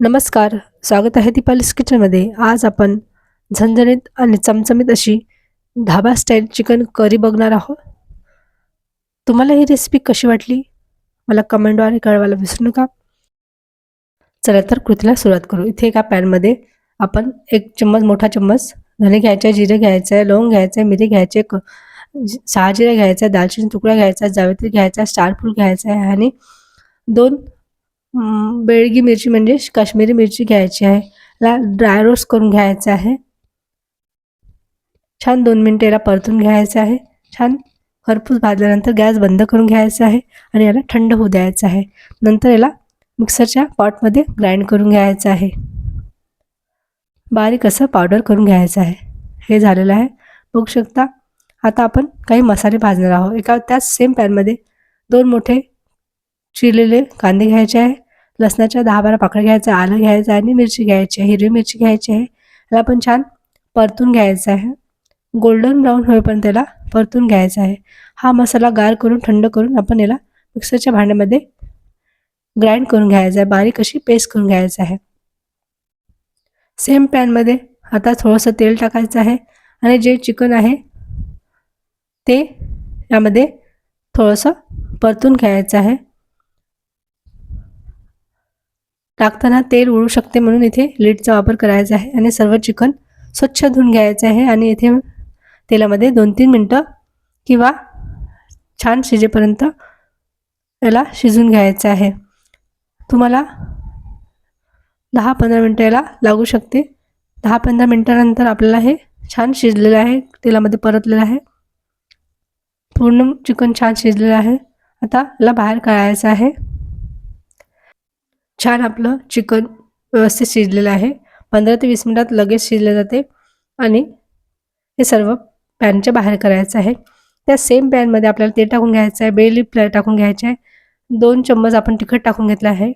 नमस्कार स्वागत आहे दीपालीस किचनमध्ये. आज आपण झणझणीत आणि चमचमीत अशी धाबा स्टाईल चिकन करी बघणार आहोत. तुम्हाला ही रेसिपी कशी वाटली? मला कमेंटद्वारे कळवायला विसरू नका. चला तर कृतीला सुरुवात करू. इथे एका पॅनमध्ये आपण एक चम्मच मोठा चम्मच धने घ्यायचे जिरे घ्यायचं आहे लवंग घ्यायचं आहे मिरी घ्यायचे क सहा जिरे घ्यायचा आहे दालचिनी तुकडा घ्यायचा आहे जावेत्री घ्यायचा आहे स्टार फूल घ्यायचा आहे आणि दोन बेळगी मिरची म्हणजे काश्मीरी मिरची घ्यायची आहे. याला ड्राय रोस्ट करून घ्यायचं आहे. छान दोन मिनटं याला परतून घ्यायचं आहे. छान खरपूस भाजल्यानंतर गॅस बंद करून घ्यायचा आहे आणि याला थंड होऊ द्यायचं आहे. नंतर याला मिक्सरच्या पॉटमध्ये ग्राइंड करून घ्यायचं आहे. बारीक असं पावडर करून घ्यायचं आहे. हे झालेलं आहे. बघू शकता आता आपण काही मसाले भाजणार आहोत. एका त्याच सेम पॅनमध्ये दोन मोठे चिरलेले कांदे घ्यायचे आहे लसणाच्या दहा बारा पाकळ्या घ्यायचं आलं घ्यायचं आहे आणि मिरची घ्यायची आहे हिरवी मिरची घ्यायची आहे. याला पण छान परतून घ्यायचं आहे. गोल्डन ब्राऊन होईपर्यंत त्याला परतून घ्यायचा आहे. हा मसाला गार करून थंड करून आपण याला मिक्सरच्या भांड्यामध्ये ग्राइंड करून घ्यायचा आहे. बारीक अशी पेस्ट करून घ्यायचं आहे. सेम पॅनमध्ये आता थोडंसं तेल टाकायचं आहे. आणि जे चिकन आहे ते यामध्ये थोडंसं परतून घ्यायचं आहे. टाकताना तेल उडू शकते म्हणून इथे लीडचा वापर करायचा आहे आणि सर्व चिकन स्वच्छ धुवून घ्यायचं आहे आणि इथे तेलामध्ये दोन तीन मिनटं किंवा छान शिजेपर्यंत याला शिजून घ्यायचं आहे. तुम्हाला दहा पंधरा मिनटं याला लागू शकते. दहा पंधरा मिनटानंतर आपल्याला हे छान शिजलेलं आहे. तेलामध्ये परतलेलं आहे. पूर्ण चिकन छान शिजलेलं आहे. आता याला बाहेर काढायचं आहे. छान आपलं चिकन व्यवस्थित शिजलेलं आहे. पंधरा ते वीस मिनटात लगेच शिजले जाते आणि हे सर्व पॅनच्या बाहेर करायचं आहे. त्या सेम पॅनमध्ये आपल्याला ते टाकून घ्यायचं आहे बेली टाकून घ्यायचे आहे. दोन चम्मच आपण तिखट टाकून घेतलं आहे.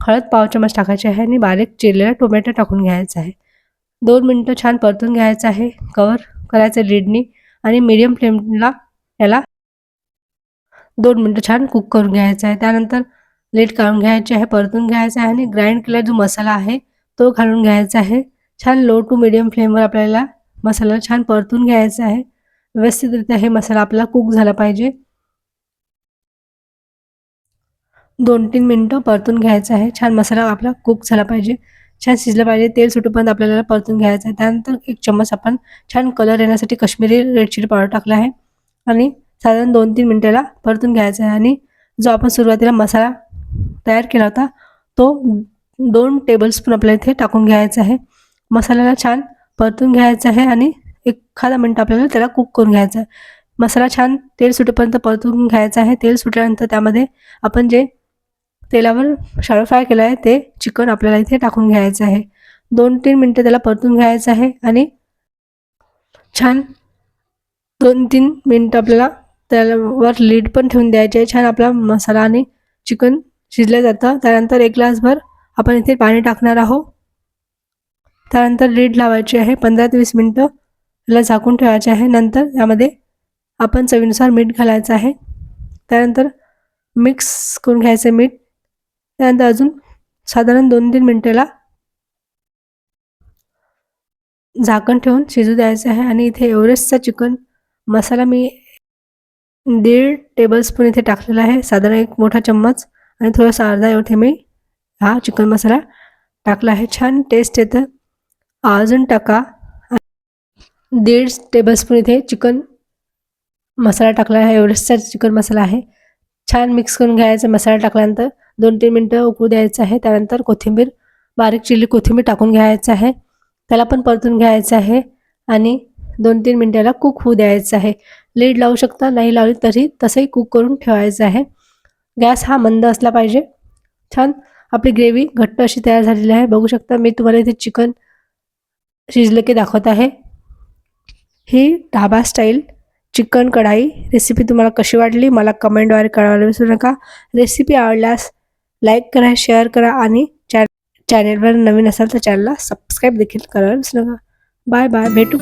हळद पाव चम्मच टाकायचे आहे आणि बारीक चिरलेला टोमॅटो टाकून घ्यायचा आहे. दोन मिनटं छान परतून घ्यायचं आहे. कवर करायचं लीडनी आणि मीडियम फ्लेमला याला दोन मिनटं छान कुक करून घ्यायचं आहे. त्यानंतर लेट काढून घ्यायचे आहे परतून घ्यायचं आहे आणि ग्राइंड केलेला जो मसाला आहे तो घालून घ्यायचा आहे. छान लो टू मिडियम फ्लेमवर आपल्याला मसाला छान परतून घ्यायचा आहे. व्यवस्थितरित्या हे मसाला आपला कुक झाला पाहिजे. दोन तीन मिनटं परतून घ्यायचं आहे. छान मसाला आपला कुक झाला पाहिजे. छान शिजलं पाहिजे. तेल सुटूपर्यंत आपल्याला परतून घ्यायचं आहे. त्यानंतर एक चम्मच आपण छान कलर येण्यासाठी कश्मीरी रेड चिली पावडर टाकला आहे. आणि साधारण दोन तीन मिनटाला परतून घ्यायचा आहे. आणि जो आपण सुरुवातीला मसाला तयार केला होता. तो दोन टेबलस्पून आपल्याला इथे टाकून घ्यायचा आहे. मसाल्याला छान परतून घ्यायचा आहे आणि एखादा मिनटं आपल्याला त्याला कुक करून घ्यायचा आहे. मसाला छान तेल सुटेपर्यंत परतून घ्यायचा आहे. तेल सुटल्यानंतर त्यामध्ये आपण जे तेलावर शाळो फ्राय केलं आहे ते चिकन आपल्याला इथे टाकून घ्यायचं आहे. दोन तीन मिनटं त्याला परतून घ्यायचं आहे आणि छान दोन तीन मिनटं आपल्याला त्यावर लीड पण ठेवून द्यायचे आहे. छान आपला मसाला आणि चिकन शिजलं जातं त्यानंतर एक ग्लासभर आपण इथे पाणी टाकणार आहोत. त्यानंतर लीड लावायची आहे. पंधरा ते वीस मिनटं याला झाकून ठेवायचे आहे. नंतर यामध्ये आपण चवीनुसार मीठ घालायचं आहे. त्यानंतर मिक्स करून घ्यायचं मीठ. त्यानंतर अजून साधारण दोन तीन मिनटाला झाकण ठेवून शिजू द्यायचं आहे. आणि इथे एव्हरेस्टचा चिकन मसाला मी दीड टेबलस्पून इथे टाकलेला आहे. साधारण एक मोठा चम्मच. आणि थोडासा अर्धा एवढे मी हा चिकन मसाला टाकला आहे. छान टेस्ट येतं. अजून टाका. दीड टेबलस्पून इथे चिकन मसाला टाकला आहे. एव्हरेस्टचा चिकन मसाला आहे. छान मिक्स करून घ्यायचा मसाला टाकल्यानंतर दोन तीन मिनटं उकळू द्यायचं आहे. त्यानंतर कोथिंबीर बारीक चिली कोथिंबीर टाकून घ्यायचं आहे. त्याला पण परतून घ्यायचं आहे आणि दोन तीन मिनटाला कुक होऊ द्यायचं आहे. लीड लावू शकता नाही लावली तरी तसंही कुक करून ठेवायचं आहे. गॅस हा मंद असला पाहिजे. छान. आपली ग्रेव्ही घट्ट अशी तयार झालेली आहे. बघू शकता मी तुम्हाला इथे चिकन शिजलं की दाखवत आहे. ही dhaba style chicken kadai recipe तुम्हाला कशी वाटली मला कमेंटद्वारे कळवायला विसरू नका. रेसिपी आवडल्यास लाईक करा शेअर करा आणि चॅ चॅनेलवर नवीन असाल तर चॅनलला सबस्क्राईब देखील करायला विसरू नका. Bye bye. भेटू.